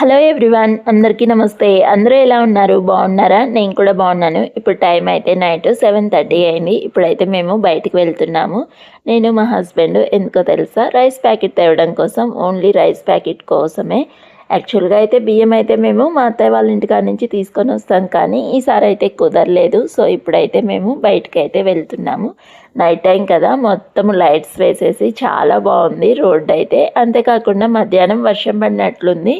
Hello everyone అందరికీ నమస్తే. అందరూ ఎలా ఉన్నారు? బాగున్నారా? నేను కూడా బాగున్నాను. ఇప్పుడు టైం అయితే నైట్ సెవెన్ థర్టీ అయింది. ఇప్పుడైతే మేము బయటికి వెళ్తున్నాము. నేను మా హస్బెండ్ ఎందుకో తెలుసా? రైస్ ప్యాకెట్ తేవడం కోసం ఓన్లీ రైస్ ప్యాకెట్ కోసమే యాక్చువల్గా అయితే బియ్యం అయితే మేము మా అత్తయ్య వాళ్ళ ఇంటికాడ నుంచి తీసుకొని వస్తాం కానీ ఈసారి అయితే కుదరలేదు. సో ఇప్పుడైతే మేము బయటకు అయితే వెళ్తున్నాము. నైట్ టైం కదా మొత్తం లైట్స్ వేసేసి చాలా బాగుంది రోడ్ అయితే. అంతేకాకుండా మధ్యాహ్నం వర్షం పడినట్లుంది.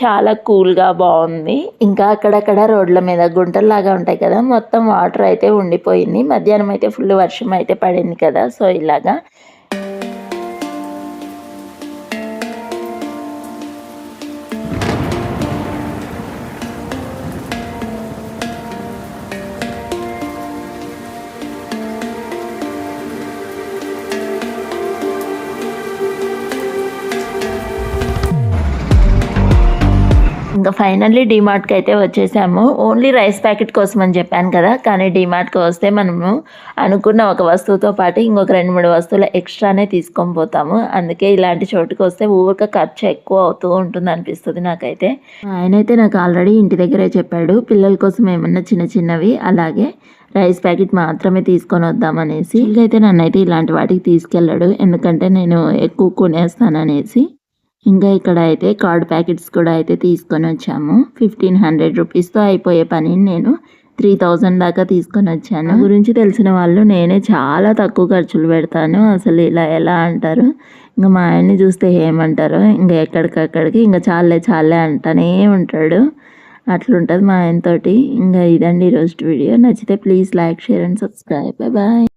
చాలా కూల్గా బాగుంది. ఇంకా అక్కడక్కడ రోడ్ల మీద గుంటల్లాగా ఉంటాయి కదా మొత్తం వాటర్ అయితే ఉండిపోయింది. మధ్యాహ్నం అయితే ఫుల్ వర్షం అయితే పడింది కదా సో ఇలాగా ఇంకా ఫైనల్లీ డీమార్ట్కి అయితే వచ్చేసాము. ఓన్లీ రైస్ ప్యాకెట్ కోసం అని చెప్పాను కదా కానీ డిమార్ట్కి వస్తే మనము అనుకున్న ఒక వస్తువుతో పాటు ఇంకొక రెండు మూడు వస్తువులు ఎక్స్ట్రానే తీసుకొని పోతాము. అందుకే ఇలాంటి చోటుకి వస్తే ఊరిక ఖర్చు ఎక్కువ అవుతూ ఉంటుంది అనిపిస్తుంది నాకైతే. ఆయన అయితే నాకు ఆల్రెడీ ఇంటి దగ్గరే చెప్పాడు పిల్లల కోసం ఏమన్నా చిన్న చిన్నవి అలాగే రైస్ ప్యాకెట్ మాత్రమే తీసుకొని వద్దామనేసి అయితే నన్నైతే ఇలాంటి వాటికి తీసుకెళ్ళాడు ఎందుకంటే నేను ఎక్కువ కొనేస్తాననేసి ఇంకా ఇక్కడ అయితే కార్డ్ ప్యాకెట్స్ కూడా అయితే తీసుకొని వచ్చాము. ఫిఫ్టీన్ హండ్రెడ్ రూపీస్తో అయిపోయే పని నేను త్రీ థౌజండ్ దాకా తీసుకొని వచ్చాను. గురించి తెలిసిన వాళ్ళు నేనే చాలా తక్కువ ఖర్చులు పెడతాను. అసలు ఇలా ఎలా అంటారు? ఇంకా మా ఆయన్ని చూస్తే ఏమంటారు? ఇంకా ఎక్కడికక్కడికి? ఇంకా చాలే చాలే అంటానే ఉంటాడు. అట్లుంటుంది మా ఆయనతోటి. ఇంకా ఇదండి ఈరోజు వీడియో. నచ్చితే please like share and subscribe. Bye.